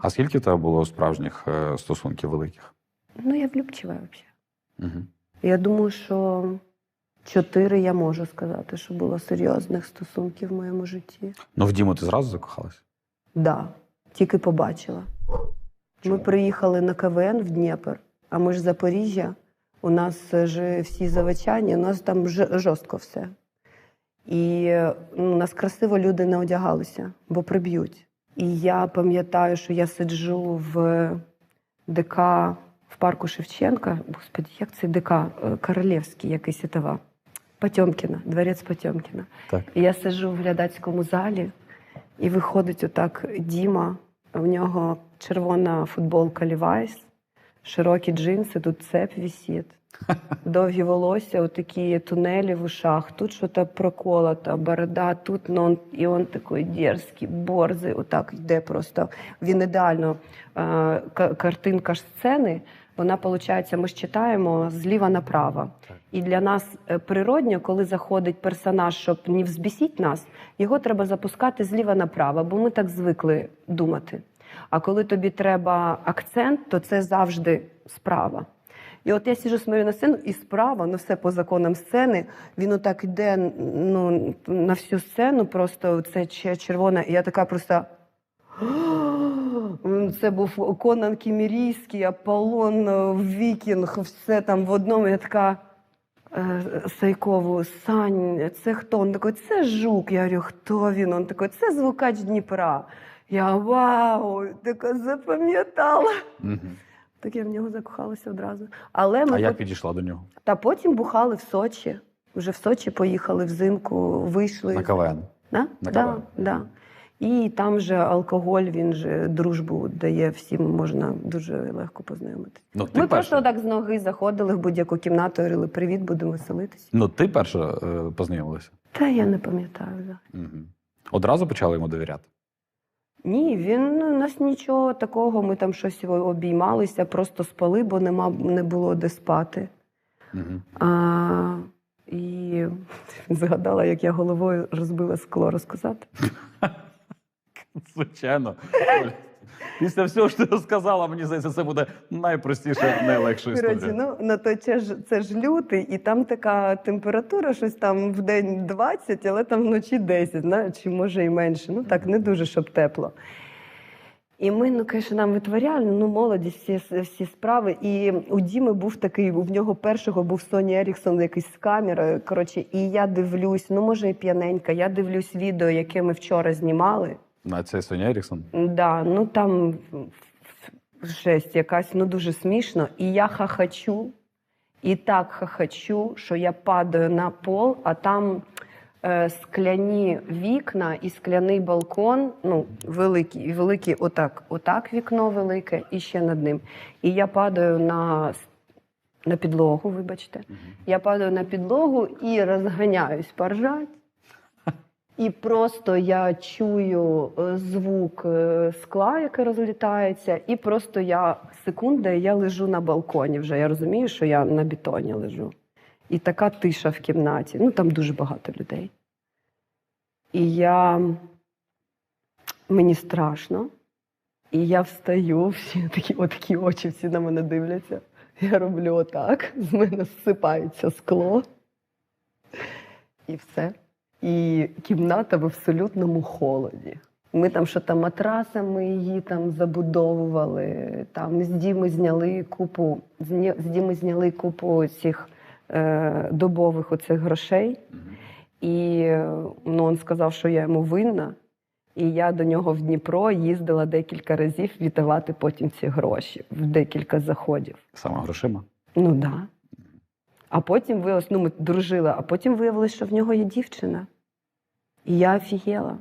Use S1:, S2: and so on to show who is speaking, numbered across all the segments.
S1: А скільки в тебе було справжніх е, стосунків великих?
S2: Ну, я влюбчива взагалі.
S1: Угу.
S2: Я думаю, що чотири я можу сказати, що було серйозних стосунків в моєму житті.
S1: Ну, в Діму ти зразу закохалась?
S2: Да, тільки побачила. Ми приїхали на КВН в Дніпр, а ми ж Запоріжжя. У нас ж всі заводчані, у нас там ж- жорстко все. І ну, у нас красиво люди не одягалися, бо приб'ють. І я пам'ятаю, що я сиджу в ДК в парку Шевченка. Господи, як це ДК? Е, Королівський якийсь етава. Потьомкіна, дворець Потьомкіна.
S1: Так.
S2: І я сиджу в глядацькому залі, і виходить отак Діма. В нього червона футболка Levi's, широкі джинси, тут цеп висить. Довгі волосся, отакі тунелі в ушах, тут щось проколото, борода, тут ну, он, і він такий дерзкий, борзий, отак йде просто. Він ідеально. Е, картинка ж сцени, вона, виходить, ми ж читаємо зліва направо. І для нас е, природньо, коли заходить персонаж, щоб не взбісіть нас, його треба запускати зліва направо, бо ми так звикли думати. А коли тобі треба акцент, то це завжди справа. І от я сіжу смотрю на сцену, і справа, ну все по законам сцени, він отак іде ну, на всю сцену, просто це червона, і я така просто. Це був Конан Кімірійський, Аполлон, е, Вікінг, все там в одному. Я така е, Сайкову, Сань, це хто? Він такий, це жук. Я говорю, хто він? Він такий, це звукач Дніпра. Я вау, така запам'ятала. Так я в нього закохалася одразу. Але ми
S1: А як
S2: пот-
S1: підійшла до нього?
S2: та потім бухали в Сочі. Вже в Сочі поїхали взимку, вийшли.
S1: На КВН.
S2: Да?
S1: На
S2: да,
S1: КВН.
S2: да. І там же алкоголь, він же дружбу дає всім, можна дуже легко познайомитися.
S1: Ну,
S2: Ми
S1: перша.
S2: просто так з ноги заходили в будь-яку кімнату, говорили, привіт, будемо веселитися.
S1: Ну, ти перша е, познайомилася.
S2: Та я не пам'ятаю. Да.
S1: Угу. Одразу почали йому довіряти.
S2: Ні, він ну, у нас нічого такого, ми там щось обіймалися, просто спали, бо нема, не було де спати.
S1: Угу.
S2: А, і згадала, як я головою розбила скло розказати.
S1: Звичайно. Після всього, що ти розказала, мені здається, це буде найпростіша, найлегша історія.
S2: Ну на той час ж- це ж лютий, і там така температура, щось там в день 20, але там вночі 10, знаю, чи може і менше. Ну так, не дуже, щоб тепло. І ми, ну, звісно, нам витворяли, ну, молодість, всі, всі справи. І у Діми був такий, у нього першого був Соні Еріксон якийсь з камерою. Коротше, і я дивлюсь, ну може і п'яненька, я дивлюсь відео, яке ми вчора знімали.
S1: На це Соня Еріксон.
S2: Да, ну там жесть якась, ну дуже смішно. І я хахачу, і так хахачу, що я падаю на пол, а там е, скляні вікна і скляний балкон, ну, великий, великий, отак, отак вікно велике, і ще над ним. І я падаю на, на підлогу, вибачте. Я падаю на підлогу і розганяюсь поржать. І просто я чую е, звук е, скла, яке розлітається, і просто я секунда, я лежу на балконі вже. Я розумію, що я на бетоні лежу. І така тиша в кімнаті. Ну там дуже багато людей. І я мені страшно. І я встаю, всі такі, отакі очі всі на мене дивляться. Я роблю отак, з мене зсипається скло. І все. І кімната в абсолютному холоді. Ми там що там матрасами її там забудовували. Там з Діми зняли купу, з Діми зняли купу цих е, добових оцих грошей. І е, ну, він сказав, що я йому винна. І я до нього в Дніпро їздила декілька разів віддавати потім ці гроші в декілька заходів.
S1: Саме грошима.
S2: Ну так. Да. А потім виявилось, ну ми дружили, а потім виявилось, що в нього є дівчина. І я офігела.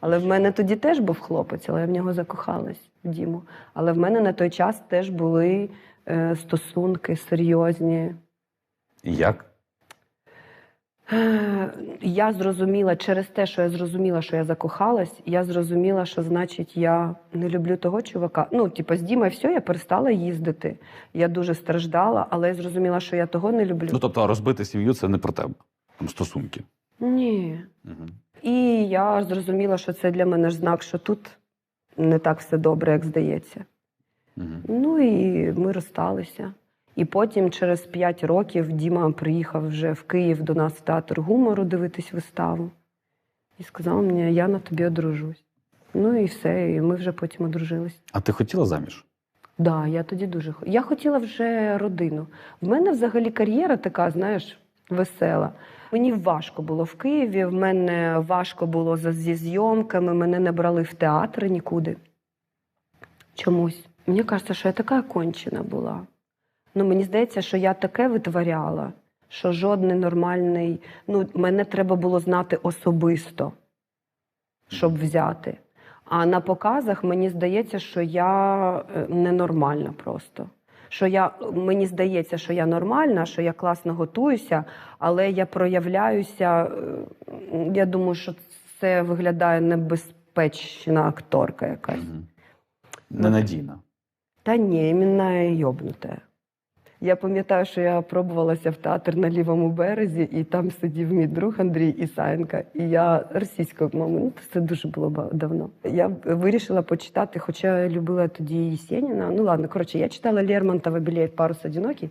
S2: Але в мене тоді теж був хлопець, але я в нього закохалась в Діму. Але в мене на той час теж були е, стосунки серйозні.
S1: І як?
S2: Е, Я зрозуміла через те, що я зрозуміла, що я закохалась, я зрозуміла, що значить я не люблю того чувака. Ну, типу, з Дімою все, я перестала їздити. Я дуже страждала, але я зрозуміла, що я того не люблю.
S1: Ну, тобто, розбити сім'ю це не про тебе. Там стосунки.
S2: Ні.
S1: Угу.
S2: І я зрозуміла, що це для мене ж знак, що тут не так все добре, як здається.
S1: Мгм.
S2: Ну і ми розсталися. І потім, через 5 років, Діма приїхав вже в Київ до нас в театр гумору дивитись виставу. І сказав мені, я на тобі одружусь. Ну і все, і ми вже потім одружились.
S1: А ти хотіла заміж?
S2: Да, я тоді дуже я хотіла вже родину. В мене взагалі кар'єра така, знаєш, весела. Мені важко було в Києві. В мене важко було зі зйомками. Мене не брали в театр нікуди. Чомусь. Мені кажеться, що я така кончена була. Ну, мені здається, що я таке витворяла, що жодний нормальний. Ну, мене треба було знати особисто, щоб взяти. А на показах мені здається, що я е, ненормальна просто. Що я, мені здається, що я нормальна, що я класно готуюся, але я проявляюся. Я думаю, що це виглядає небезпечна акторка якась.
S1: Ненадійна.
S2: Та ні, іменно йобнуте. Я пам'ятаю, що я пробувалася в театр на лівому березі, і там сидів мій друг Андрій Ісаєнка, і я російською мовою, ну це дуже було давно. Я вирішила почитати, хоча я любила тоді Єсеніна. Ну ладно, коротше, я читала Лермонтова «Білєт парус одинокий,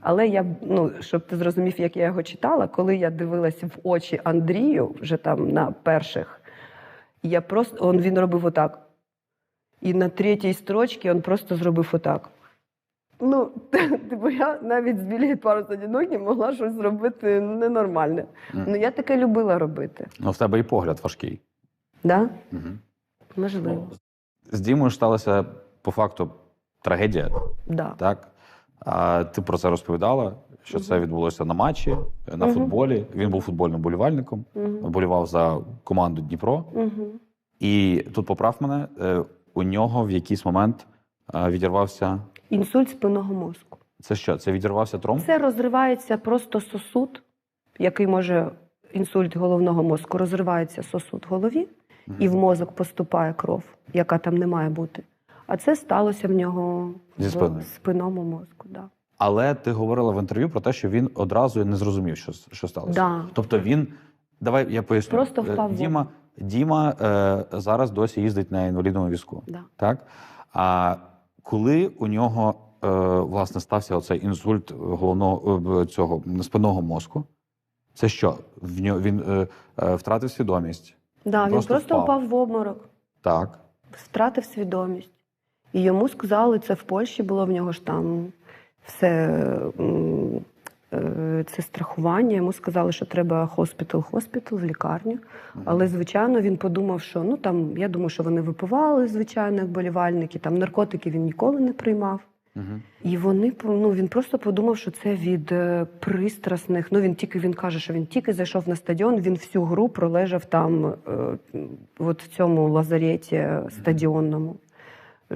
S2: але я, ну, щоб ти зрозумів, як я його читала, коли я дивилася в очі Андрію, вже там на перших, я просто он, він робив отак. І на третій строчці він просто зробив отак. Ну, типу, я навіть з білі пару одинокий могла щось зробити ненормальне.
S1: Мгм.
S2: Ну, я таке любила робити.
S1: Ну, в тебе і погляд важкий.
S2: Да?
S1: Мгм.
S2: Можливо.
S1: З Дімою сталася по факту трагедія,
S2: Да.
S1: так? А ти про це розповідала, що це відбулося на матчі, на футболі. Він був футбольним болівальником,
S2: Угу.
S1: болівав за команду Дніпро.
S2: Угу.
S1: І тут поправ мене, е, у нього в якийсь момент е, відірвався.
S2: Інсульт спинного мозку.
S1: Це що? Це відірвався тромб?
S2: Це розривається просто сосуд, який може інсульт головного мозку. Розривається сосуд в голові,
S1: Мгм.
S2: і в мозок поступає кров, яка там не має бути. А це сталося в нього
S1: Зі
S2: в спинному мозку. Да.
S1: Але ти говорила в інтерв'ю про те, що він одразу не зрозумів, що, що сталося.
S2: Да.
S1: Тобто він. Давай я поясню.
S2: Просто
S1: Е,
S2: впав
S1: Діма, Діма е, зараз досі їздить на інвалідному візку.
S2: Да.
S1: Так? А коли у нього е, власне стався оцей інсульт головного е, цього спинного мозку, це що? В нього він е, втратив свідомість.
S2: Да, він
S1: Просто
S2: просто
S1: впав.
S2: в обморок,
S1: Так.
S2: втратив свідомість. І йому сказали, це в Польщі було в нього ж там все це страхування. Йому сказали, що треба хоспітал, хоспітал в лікарню. Але, звичайно, він подумав, що ну там, я думаю, що вони випивали, звичайно, як болівальники, там наркотики він ніколи не приймав.
S1: Угу.
S2: І вони ну, він просто подумав, що це від е, пристрасних. Ну він тільки він каже, що він тільки зайшов на стадіон. Він всю гру пролежав там, е, от в цьому лазареті стадіонному.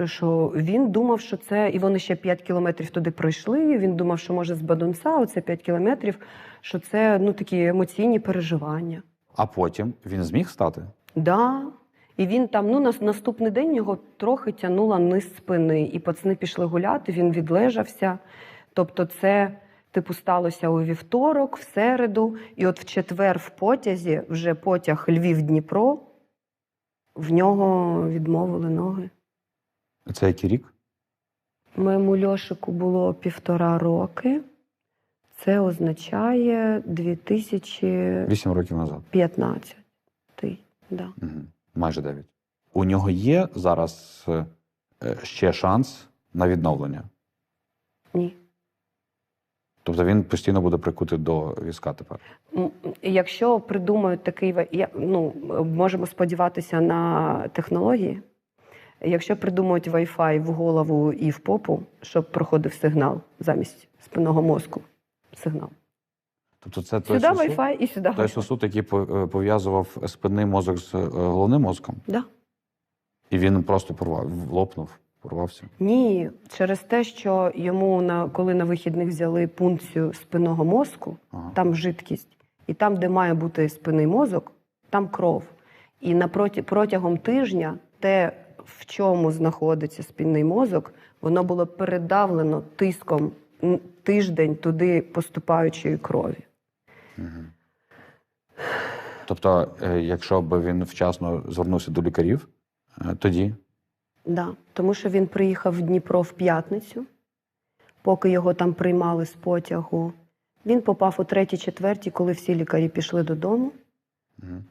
S2: Що він думав, що це, і вони ще 5 кілометрів туди пройшли. Він думав, що може з Бадунца, оце 5 кілометрів, що це ну такі емоційні переживання.
S1: А потім він зміг стати?
S2: Да. І він там, ну, на наступний день його трохи тягнула низ спини, і пацани пішли гуляти, він відлежався. Тобто, це, типу, сталося у вівторок, в середу, і от в четвер в потязі, вже потяг Львів-Дніпро, в нього відмовили ноги.
S1: Це який рік?
S2: Моєму Льошику було півтора роки. Це означає 2015.
S1: Вісім років назад.
S2: Да.
S1: Угу. Майже дев'ять. У нього є зараз е, ще шанс на відновлення.
S2: Ні.
S1: Тобто він постійно буде прикутий до візка тепер.
S2: Якщо придумають такий ну, можемо сподіватися на технології. Якщо придумають Wi-Fi в голову і в попу, щоб проходив сигнал замість спинного мозку. Сигнал.
S1: Тобто це той
S2: Сюди
S1: сосуд,
S2: Wi-Fi і сюди
S1: той сосуд, який е, пов'язував спинний мозок з е, головним мозком,
S2: Да.
S1: і він просто порвав, лопнув, порвався.
S2: Ні, через те, що йому на коли на вихідних взяли пункцію спинного мозку,
S1: Ага.
S2: там жидкість, і там, де має бути спинний мозок, там кров. І напроти, протягом тижня те, в чому знаходиться спинний мозок, воно було передавлено тиском тиждень туди поступаючої крові.
S1: Мгм. Тобто, е, якщо б він вчасно звернувся до лікарів, е, тоді
S2: Да. Тому що він приїхав в Дніпро в п'ятницю, поки його там приймали з потягу. Він попав у третій-четвертій, коли всі лікарі пішли додому.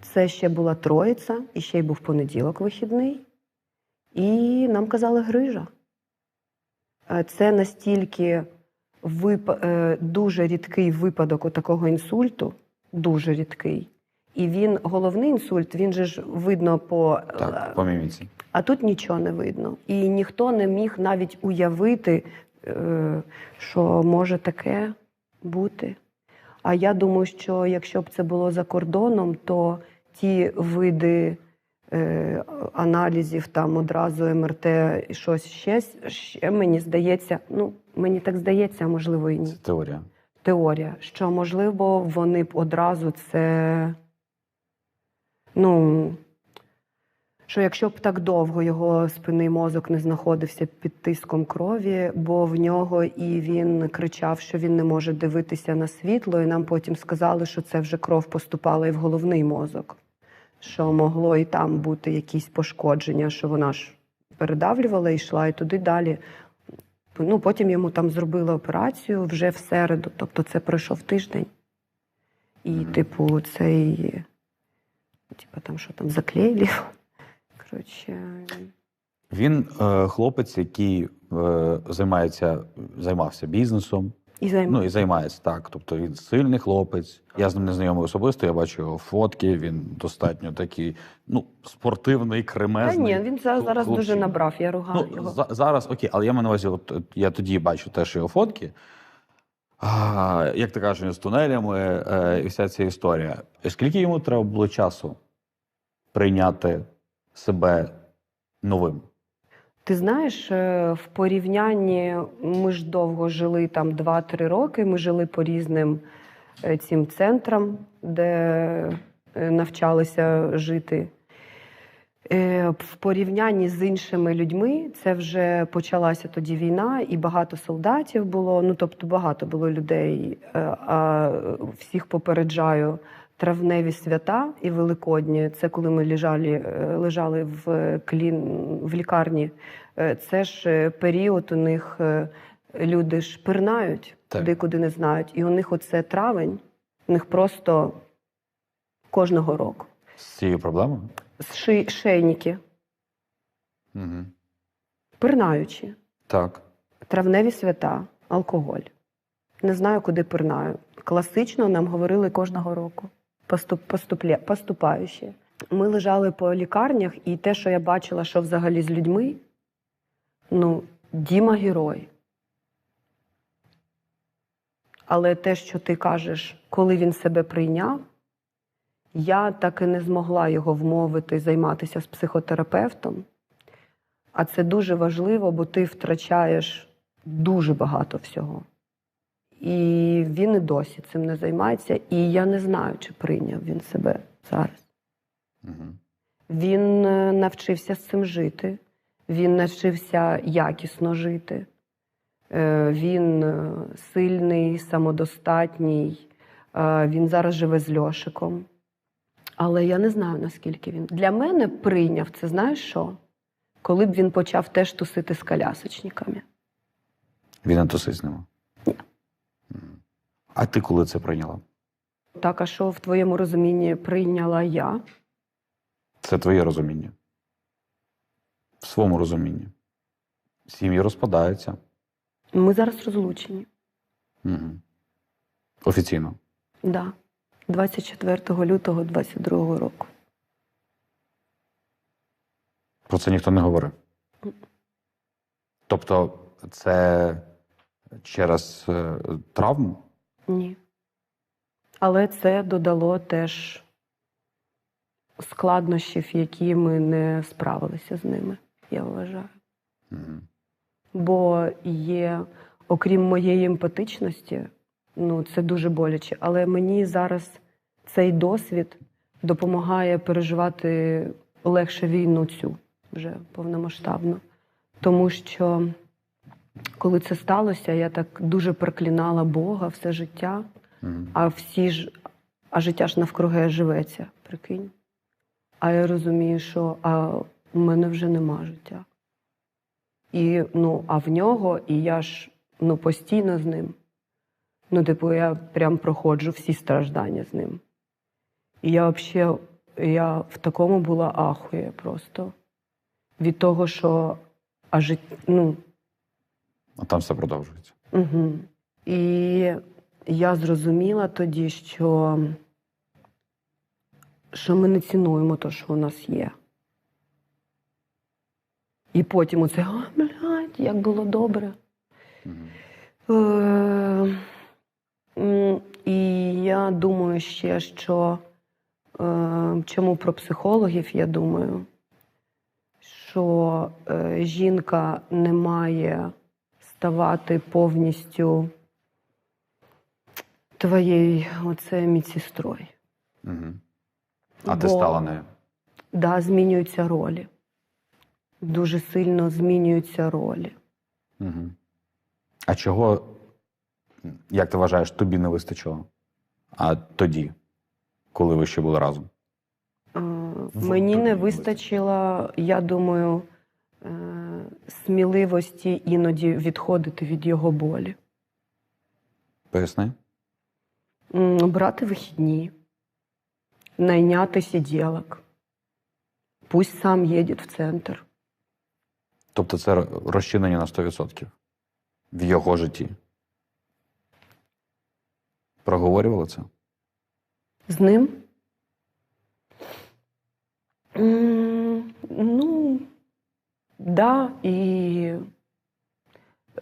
S2: Це ще була Троїця, і ще й був понеділок вихідний. І нам казали грижа. Е, Це настільки вип... е, дуже рідкий випадок такого інсульту, дуже рідкий. І він, головний інсульт, він же ж видно по.
S1: Так, по міміці.
S2: А тут нічого не видно. І ніхто не міг навіть уявити, е, що може таке бути. А я думаю, що якщо б це було за кордоном, то ті види е, аналізів, там одразу МРТ і щось ще, ще мені здається, ну мені так здається, а можливо і ні
S1: Це теорія.
S2: теорія, що можливо вони б одразу це. Ну, що якщо б так довго його спинний мозок не знаходився під тиском крові, бо в нього і він кричав, що він не може дивитися на світло, і нам потім сказали, що це вже кров поступала і в головний мозок, що могло і там бути якісь пошкодження, що вона ж передавлювала і йшла і туди далі. Ну, потім йому там зробили операцію вже в середу, тобто це пройшов тиждень. І,
S1: Мгм.
S2: типу, цей, типу, там що там заклеїли. Коротше,
S1: Він е, хлопець, який е, займається, займався бізнесом.
S2: І займ...
S1: Ну і займається так. Тобто він сильний хлопець. Я з ним не знайомий особисто. Я бачу його фотки. Він достатньо такий, ну, спортивний,
S2: Та ні, він за- зараз дуже набрав, я ругаю
S1: Ну,
S2: його.
S1: за, зараз окей, але я маю на увазі, от, от я тоді бачу теж його фотки. А, як ти кажеш, з тунелями е, і вся ця історія. Скільки йому треба було часу прийняти себе новим?
S2: Ти знаєш, е, в порівнянні ми ж довго жили там 2-3 роки. Ми жили по різним е, цим центрам, де е, навчалися жити. В порівнянні з іншими людьми це вже почалася тоді війна, і багато солдатів було. Ну тобто багато було людей. А всіх попереджаю травневі свята і великодні. Це коли ми лежали, лежали в клін в лікарні. Е, Це ж е, період у них е, люди ж пирнають туди, куди не знають. І у них оце травень, у них просто кожного року.
S1: З цією проблемою?
S2: Ши, шейники,
S1: Угу.
S2: пирнаючі,
S1: Так.
S2: травневі свята, алкоголь. Не знаю, куди пирнаю. Класично нам говорили кожного року. Поступ, поступля, поступаючі. Ми лежали по лікарнях, і те, що я бачила, що взагалі з людьми, ну, Діма герой. Але те, що ти кажеш, коли він себе прийняв, я так і не змогла його вмовити займатися з психотерапевтом. А це дуже важливо, бо ти втрачаєш дуже багато всього. І він і досі цим не займається. І я не знаю, чи прийняв він себе зараз.
S1: Угу.
S2: Він е, навчився з цим жити, він навчився якісно жити. Е, Він е, сильний, самодостатній. Е, Він зараз живе з Льошиком. Але я не знаю, наскільки він. Для мене прийняв це, знаєш що? Коли б він почав теж тусити з колясочниками.
S1: Він не тусить з ними?
S2: Ні.
S1: А ти коли це прийняла?
S2: Так, а що в твоєму розумінні прийняла я?
S1: Це твоє розуміння. Своєму розумінні. Сім'ї розпадаються.
S2: Ми зараз розлучені.
S1: Угу. Офіційно.
S2: Да. 24 лютого 22 року.
S1: Про це ніхто не говорив. Тобто, це через е, травму?
S2: Ні. Але це додало теж складнощів, які ми не справилися з ними, я вважаю.
S1: Угу.
S2: Бо є, окрім моєї емпатичності, ну це дуже боляче. Але мені зараз цей досвід допомагає переживати легше війну цю вже повномасштабно. Тому що коли це сталося, я так дуже проклинала Бога все життя, а всі ж, а життя ж навкруги живеться, прикинь. А я розумію, що а в мене вже нема життя. І, ну, а в нього, і я ж ну, постійно з ним. Ну, типу, я прям проходжу всі страждання з ним. І я взагалі, я в такому була ахує просто. Від того, що а жит... ну,
S1: А там все продовжується.
S2: Угу. І я зрозуміла тоді, що, що ми не цінуємо те, що у нас є. І потім оце, а, блядь, як було добре. Е, І я думаю ще, що е, чому про психологів я думаю, що е, жінка не має ставати повністю твоєю оце медсестрою.
S1: Мгм. А ти стала нею.
S2: Да, змінюються ролі. Дуже сильно змінюються ролі.
S1: Угу. А чого, як ти вважаєш, тобі не вистачило? А тоді, коли ви ще були разом?
S2: Е, Мені не
S1: не
S2: вистачило, я думаю, е, сміливості іноді відходити від його болі.
S1: Поясни?
S2: Брати вихідні, найняти сиділок. Пусть сам їде в центр.
S1: Тобто це розчинення на 100% в його житті. Проговорювали це?
S2: З ним? Ну, да, і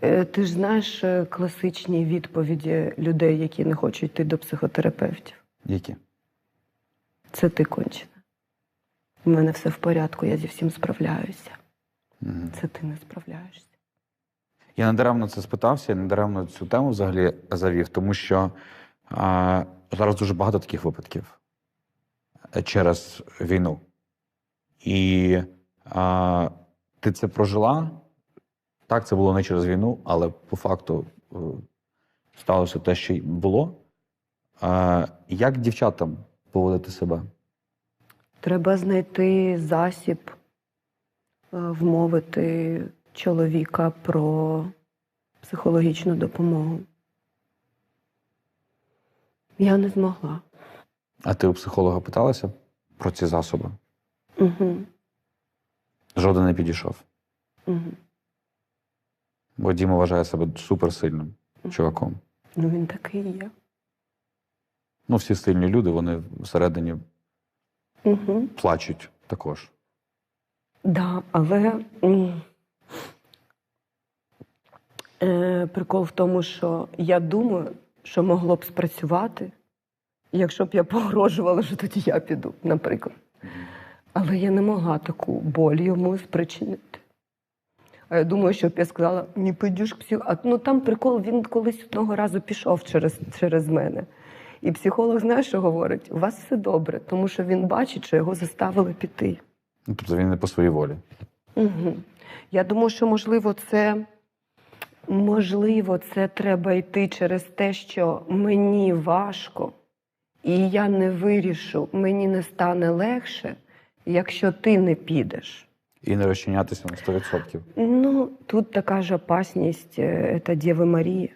S2: е, ти ж знаєш е, класичні відповіді людей, які не хочуть йти до психотерапевтів.
S1: Які?
S2: Це ти кончена. У мене все в порядку, я зі всім справляюся. Це ти не справляєшся.
S1: Я недаремно це спитався, я недаремно цю тему взагалі завів, тому що а, зараз дуже багато таких випадків е, через війну. І а, ти це прожила. Так, це було не через війну, але по факту е, сталося те, що й було. А, як дівчатам поводити себе?
S2: Треба знайти засіб, вмовити чоловіка про психологічну допомогу. Я не змогла.
S1: А ти у психолога питалася про ці засоби?
S2: Угу.
S1: Жоден не підійшов.
S2: Угу.
S1: Бо Діма вважає себе суперсильним чуваком.
S2: Ну він такий є.
S1: Ну, всі сильні люди, вони всередині
S2: Угу.
S1: плачуть також.
S2: Да, але е, прикол в тому, що я думаю, що могло б спрацювати, якщо б я погрожувала, що тоді я піду, наприклад. Але я не могла таку боль йому спричинити. А я думаю, що б я сказала, не підеш психологу. А ну там прикол, він колись одного разу пішов через, через мене. І психолог знає, що говорить: у вас все добре, тому що він бачить, що його заставили піти.
S1: Ну, тобто він не по своїй волі.
S2: Угу. Я думаю, що можливо, це можливо, це треба йти через те, що мені важко, і я не вирішу, мені не стане легше, якщо ти не підеш.
S1: І не розчинятися на 100%.
S2: Ну, тут така ж опасність це Дєви Марії,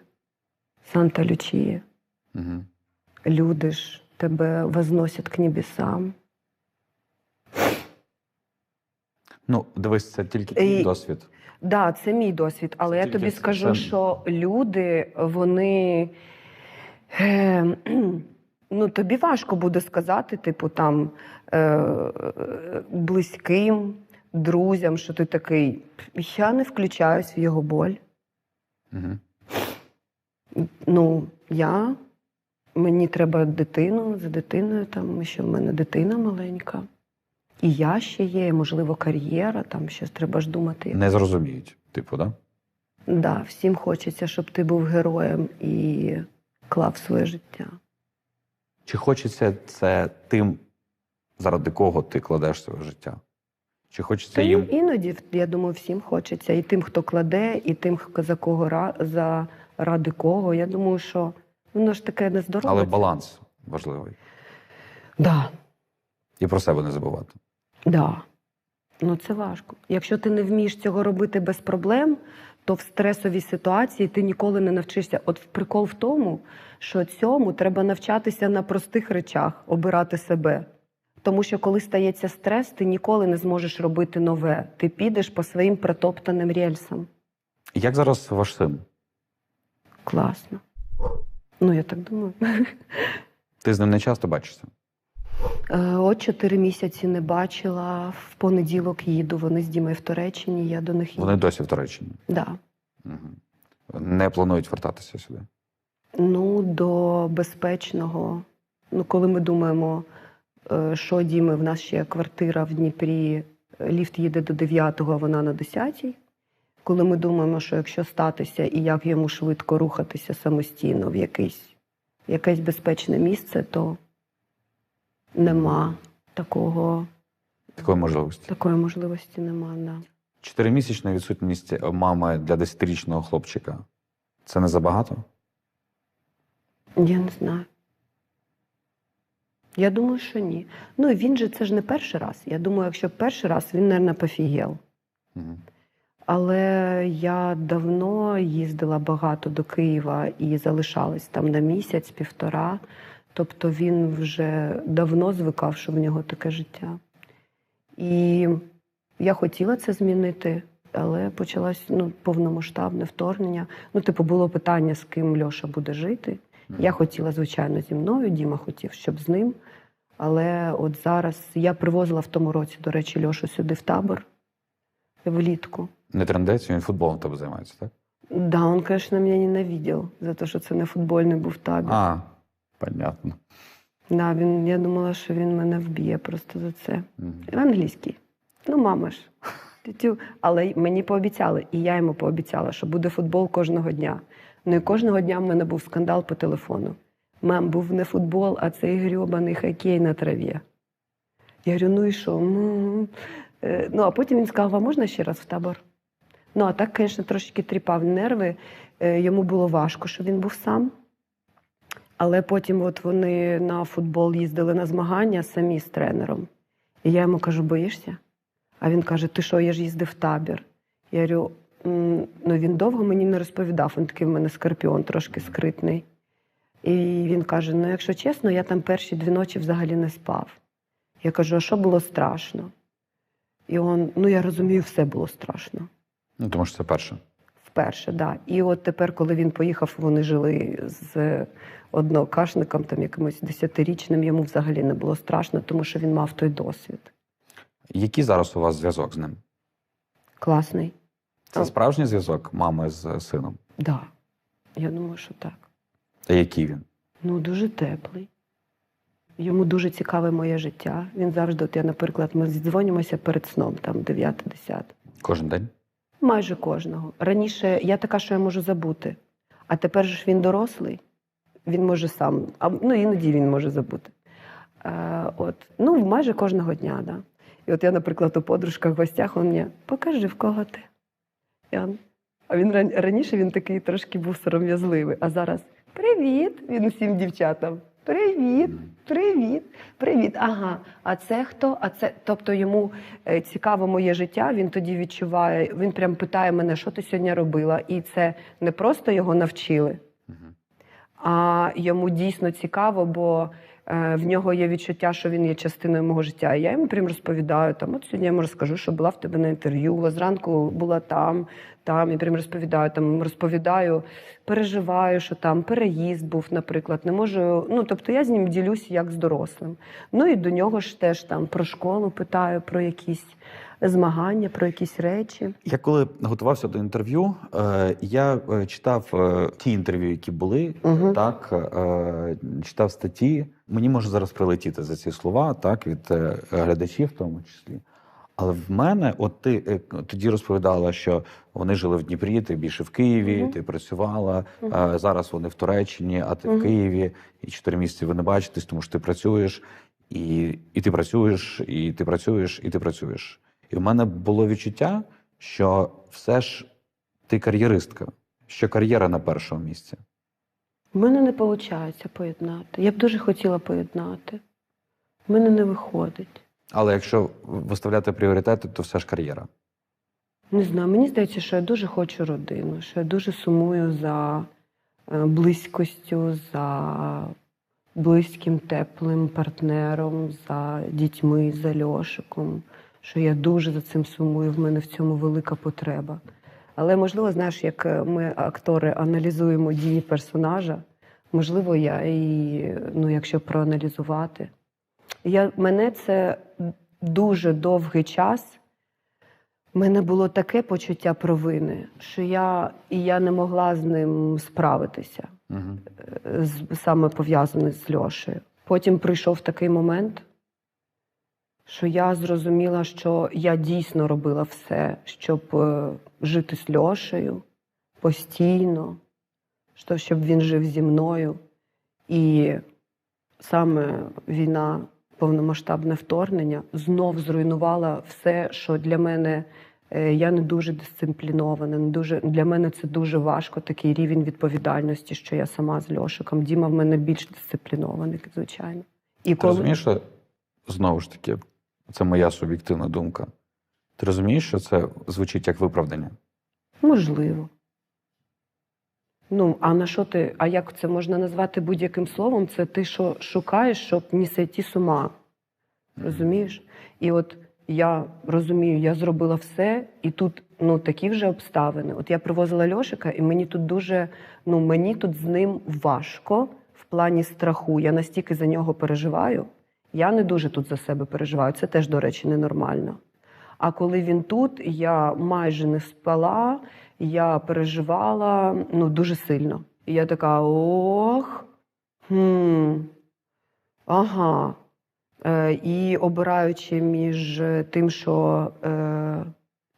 S2: Санта Лючія.
S1: Угу.
S2: Люди ж тебе возносять к небесам.
S1: Ну, дивись, це тільки твій
S2: І-
S1: досвід.
S2: Да, це мій досвід, але
S1: Це
S2: я тобі
S1: це-
S2: скажу,
S1: це-
S2: що люди, вони. Е, ну, тобі важко буде сказати, типу, там е, е, близьким, друзям, що ти такий. Я не включаюсь в його боль.
S1: Угу.
S2: Ну, я. Мені треба дитину за дитиною, там ще в мене дитина маленька. І я ще є, і, можливо, кар'єра, там щось треба ж думати.
S1: Не зрозуміють, типу, да?
S2: Да, всім хочеться, щоб ти був героєм і клав своє життя.
S1: Чи хочеться це тим, заради кого ти кладеш своє життя? Чи хочеться
S2: Та
S1: їм.
S2: іноді, я думаю, всім хочеться. І тим, хто кладе, і тим, хто за кого за ради кого. Я думаю, що воно ж таке нездорове.
S1: Але баланс важливий.
S2: Да,
S1: І про себе не забувати.
S2: Да. Ну це важко. Якщо ти не вмієш цього робити без проблем, то в стресовій ситуації ти ніколи не навчишся. От прикол в тому, що цьому треба навчатися на простих речах, обирати себе. Тому що коли стається стрес, ти ніколи не зможеш робити нове. Ти підеш по своїм протоптаним рельсам.
S1: Як зараз ваш син?
S2: Класно. Ну, я так думаю.
S1: Ти з ним не часто бачишся?
S2: Е, От чотири місяці не бачила. В понеділок їду. Вони з Дімою в Туреччині, я до них їду.
S1: Вони досі в Туреччині.
S2: Да.
S1: Угу. Не планують вертатися сюди.
S2: Ну, до безпечного. Ну, коли ми думаємо, е, що Діми, в нас ще квартира в Дніпрі, ліфт їде до 9-го, а вона на 10-й. Коли ми думаємо, що якщо статися і як йому швидко рухатися самостійно в якесь, якесь безпечне місце, то нема такого,
S1: Такої можливості.
S2: такої можливості нема. Да.
S1: Чотиримісячна відсутність мами для десятирічного хлопчика. Це не забагато?
S2: Я не знаю. Я думаю, що ні. Ну він же це ж не перший раз. Я думаю, якщо перший раз, він, мабуть, пофігел.
S1: Угу.
S2: Але я давно їздила багато до Києва і залишалась там на місяць, півтора. Тобто він вже давно звикав, що в нього таке життя. І я хотіла це змінити, але почалось ну, повномасштабне вторгнення. Ну, типу, було питання, з ким Льоша буде жити. Я хотіла, звичайно, зі мною, Діма хотів, щоб з ним. Але от зараз я привозила в тому році, до речі, Льошу сюди в табор влітку.
S1: Не трендець, він футболом тебе займається, так?
S2: Да, он, конечно, меня ненавидел за те, що це не футбольний був табір.
S1: А, понятно.
S2: Да, він, я думала, що він мене вб'є просто за це.
S1: Мгм.
S2: В англійській. Ну, мама ж. Але мені пообіцяли, і я йому пообіцяла, що буде футбол кожного дня. Ну і кожного дня в мене був скандал по телефону. Мам, був не футбол, а цей грьобаний хокей на траві. Я говорю, ну і що? Ну, е, ну а потім він сказав, а можна ще раз в табор? Ну, а так, звісно, трошки тріпав нерви. Е, Йому було важко, що він був сам. Але потім от вони на футбол їздили на змагання самі з тренером. І я йому кажу, боїшся? А він каже: Ти що, я ж їздив в табір. Я говорю, ну він довго мені не розповідав, він такий в мене скорпіон, трошки скритний. І він каже: Ну, якщо чесно, я там перші дві ночі взагалі не спав. Я кажу, а що було страшно? І він, ну я розумію, все було страшно.
S1: Ну, тому що це перше.
S2: Вперше, да. І от тепер, коли він поїхав, вони жили з однокашником, там якимось десятирічним, йому взагалі не було страшно, тому що він мав той досвід.
S1: Який зараз у вас зв'язок з ним?
S2: Класний.
S1: Це
S2: О.
S1: справжній зв'язок мами з сином?
S2: Да. Я думаю, що так.
S1: А який він?
S2: Ну, дуже теплий. Йому дуже цікаве моє життя. Він завжди, от я, наприклад, ми дзвонимося перед сном, там 9-10.
S1: Кожен день?
S2: Майже кожного. Раніше я така, що я можу забути. А тепер ж він дорослий, він може сам, а, ну іноді він може забути. Е, от, ну, майже кожного дня, да. І от я, наприклад, у подружках в гостях, він мені покажи, в кого ти. Он, а він ран- раніше він такий трошки був сором'язливий, а зараз привіт! Він всім дівчатам. Привіт, привіт, привіт. Ага. А це хто? А це, тобто йому е, цікаво моє життя. Він тоді відчуває. Він прям питає мене, що ти сьогодні робила. І це не просто його навчили, а йому дійсно цікаво, бо е, в нього є відчуття, що він є частиною мого життя. І я йому прям розповідаю. Там, от сьогодні я йому розкажу, що була в тебе на інтерв'ю, зранку була там, там, і прям розповідаю, там розповідаю, переживаю, що там переїзд був, наприклад. Не можу. Ну, тобто я з ним ділюсь як з дорослим. Ну і до нього ж теж там про школу питаю, про якісь змагання, про якісь речі.
S1: Я коли готувався до інтерв'ю, е, я е, читав е, ті інтерв'ю, які були,
S2: Угу.
S1: так читав статті. Мені може зараз прилетіти за ці слова, так від глядачів, в тому числі. Але в мене, от ти е, тоді розповідала, що вони жили в Дніпрі, ти більше в Києві,
S2: Мгм.
S1: ти працювала. Е, Зараз вони в Туреччині, а ти в Києві, і чотири місяці ви не бачитесь, тому що ти працюєш, і, і ти працюєш, і ти працюєш, і ти працюєш. І в мене було відчуття, що все ж ти кар'єристка, що кар'єра на першому місці.
S2: У мене не виходить поєднати. Я б дуже хотіла поєднати. У мене не виходить.
S1: Але якщо виставляти пріоритети, то все ж кар'єра.
S2: Не знаю, мені здається, що я дуже хочу родину, що я дуже сумую за е, близькостю, за близьким, теплим партнером, за дітьми, за Льошиком. Що я дуже за цим сумую, в мене в цьому велика потреба. Але можливо, знаєш, як е, ми, актори, аналізуємо дії персонажа, можливо, я і ну, якщо проаналізувати. Я, мене це дуже довгий час. У мене було таке почуття провини, що я і я не могла з ним справитися,
S1: Угу.
S2: з, саме пов'язане з Льошею. Потім прийшов такий момент, що я зрозуміла, що я дійсно робила все, щоб е, жити з Льошею постійно, що, щоб він жив зі мною. І саме війна, повномасштабне вторгнення знов зруйнувала все, що для мене е, я не дуже дисциплінована. Не дуже для мене це дуже важко. Такий рівень відповідальності, що я сама з Льошиком. Діма в мене більш дисциплінований, звичайно. І
S1: Ти розумієш, знову ж таки, це моя суб'єктивна думка. Ти розумієш, що це звучить як виправдання?
S2: можливо. Ну, а на що ти? А як це можна назвати будь-яким словом? Це ти що шукаєш, щоб не сойти з ума. Розумієш? І от я розумію, я зробила все, і тут ну такі вже обставини. От я привозила Льошика, і мені тут дуже, ну мені тут з ним важко в плані страху. Я настільки за нього переживаю. Я не дуже тут за себе переживаю. Це теж, до речі, ненормально. А коли він тут, я майже не спала, я переживала ну, дуже сильно. І я така: ох, хм, ага. Е, і обираючи між тим, що е,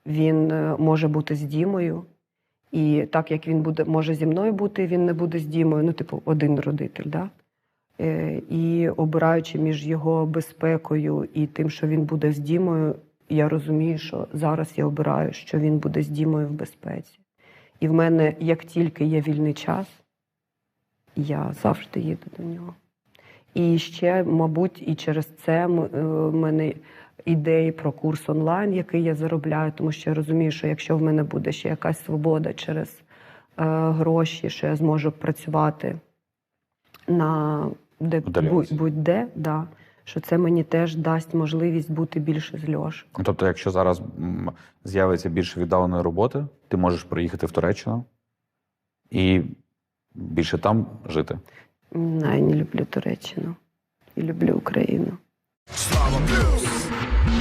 S2: він е, може бути з Дімою, і так як він буде, може зі мною бути, він не буде з Дімою, ну, типу, один родитель. Да? Е, і обираючи між його безпекою і тим, що він буде з Дімою, я розумію, що зараз я обираю, що він буде з Дімою в безпеці. І в мене, як тільки є вільний час, я завжди їду до нього. І ще, мабуть, і через це е, в мене ідеї про курс онлайн, який я заробляю, тому що я розумію, що якщо в мене буде ще якась свобода через е, гроші, що я зможу працювати на де
S1: Удаленці.
S2: будь- будь-де, да, що це мені теж дасть можливість бути більше з Льош.
S1: Ну, Тобто, якщо зараз з'явиться більше віддаленої роботи, ти можеш приїхати в Туреччину і більше там жити.
S2: Я не люблю Туреччину і люблю Україну.
S3: Слава плюс.